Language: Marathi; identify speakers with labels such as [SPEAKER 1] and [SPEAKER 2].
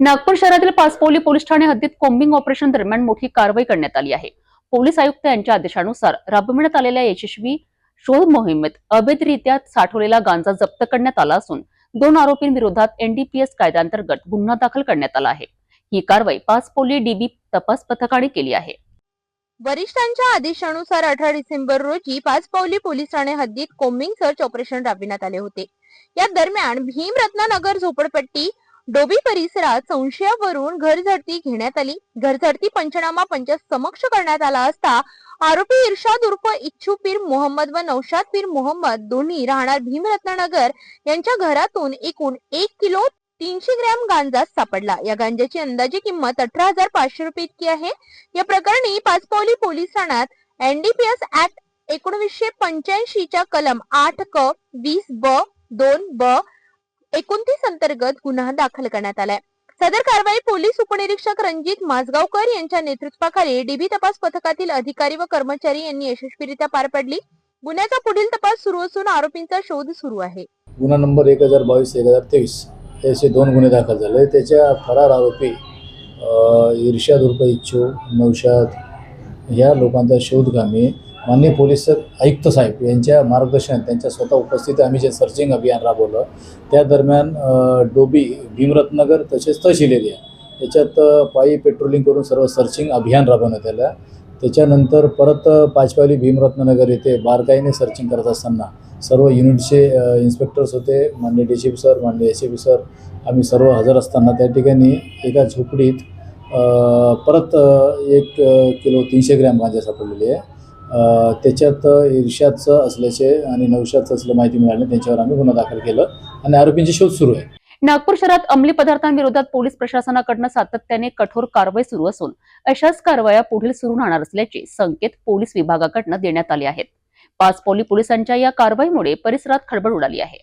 [SPEAKER 1] नागपूर शहरातील पाचपोली पोलीस ठाणे हद्दीत कोम्बिंग ऑपरेशन दरम्यान मोठी कारवाई करण्यात आली आहे. पोलीस आयुक्त यांच्या आदेशानुसार राबविण्यात आलेल्या यशस्वी शोध मोहिमेत अवैधरित्या साठवलेला गांजा जप्त करण्यात आला असून दोन आरोपींविरोधात एनडीपीएस कायद्याअंतर्गत गुन्हा दाखल करण्यात आला आहे. ही कारवाई पाचपोली डीबी तपास पथकाने केली आहे.
[SPEAKER 2] वरिष्ठांच्या आदेशानुसार अठरा डिसेंबर रोजी पाचपावली पोलीस ठाणे हद्दीत कोम्बिंग सर्च ऑपरेशन राबविण्यात आले होते. या दरम्यान भीमरत्नानगर झोपडपट्टी डोबी परिसरात संशयावरून घरझडती घेण्यात आली. घरझडती पंचनामा पंच समक्ष करण्यात आला असता आरोपी इर्शाद उर्फ इच्छू पीर मोहम्मद व नौशाद पीर मोहम्मद दोन्ही राहणार भीमरत्नानगर यांच्या घरातून एकूण एक किलो तीनशे ग्रॅम गांजा सापडला. या गांजाची अंदाजे किंमत अठरा हजार पाचशे रुपये इतकी आहे. या प्रकरणी पाचपावली पोलीस ठाण्यात एनडीपीएस ऍक्ट एकोणीसशे पंच्याऐंशीच्या कलम आठ क वीस ब दोन ब एकोणतीस अंतर्गत गुन्हा दाखल करण्यात आलाय. सदर कारवाई पोलीस उपनिरीक्षक रणजित माजगावकर यांच्या नेतृत्वाखाली डीबी तपास पथकातील अधिकारी व कर्मचारी यांनी यशस्वीरित्या पार पडली. गुन्ह्याचा पुढील तपास सुरू असून आरोपींचा शोध सुरू आहे.
[SPEAKER 3] गुन्हा नंबर एक हजार बावीस एक हजार तेवीस असे दोन गुन्हे दाखल झाले. त्याच्या फरार आरोपी अ, उर्फ इच्छू नौशाद ह्या लोकांचा शोध माननीय पोलीस आयुक्त साहेब यांच्या मार्गदर्शनात त्यांच्या स्वतः उपस्थित आम्ही जे सर्चिंग अभियान राबवलं त्या दरम्यान डोबी भीमरत्नगर तसेच तहसील एरिया याच्यात पायी पेट्रोलिंग करून सर्व सर्चिंग अभियान राबवण्यात आलं. त्याच्यानंतर परत पाचपावली भीमरत्ननगर येथे बारकाईने सर्चिंग करत असताना सर्व युनिटचे इन्स्पेक्टर्स होते माननीय डी सी पी सर माननीय एस पी सर आम्ही सर्व हजर असताना त्या ठिकाणी एका झोपडीत परत एक किलो तीनशे ग्रॅम गांजा सापडलेली आहे. त्याच्यात इर्शादचं असल्याचे आणि नौशादचं असलं माहिती मिळाली. त्यांच्यावर आम्ही गुन्हा दाखल केलं आणि आरोपींची शोध सुरू आहे.
[SPEAKER 1] नागपूर शहरात अंमली पदार्थांविरोधात पोलीस प्रशासनाकडनं सातत्याने कठोर कारवाई सुरू असून अशाच कारवाया पुढील सुरू राहणार असल्याचे संकेत पोलीस विभागाकडनं देण्यात आले आहेत. पाचपोली पोलिसांच्या या कारवाईमुळे परिसरात खळबळ उडाली आहे.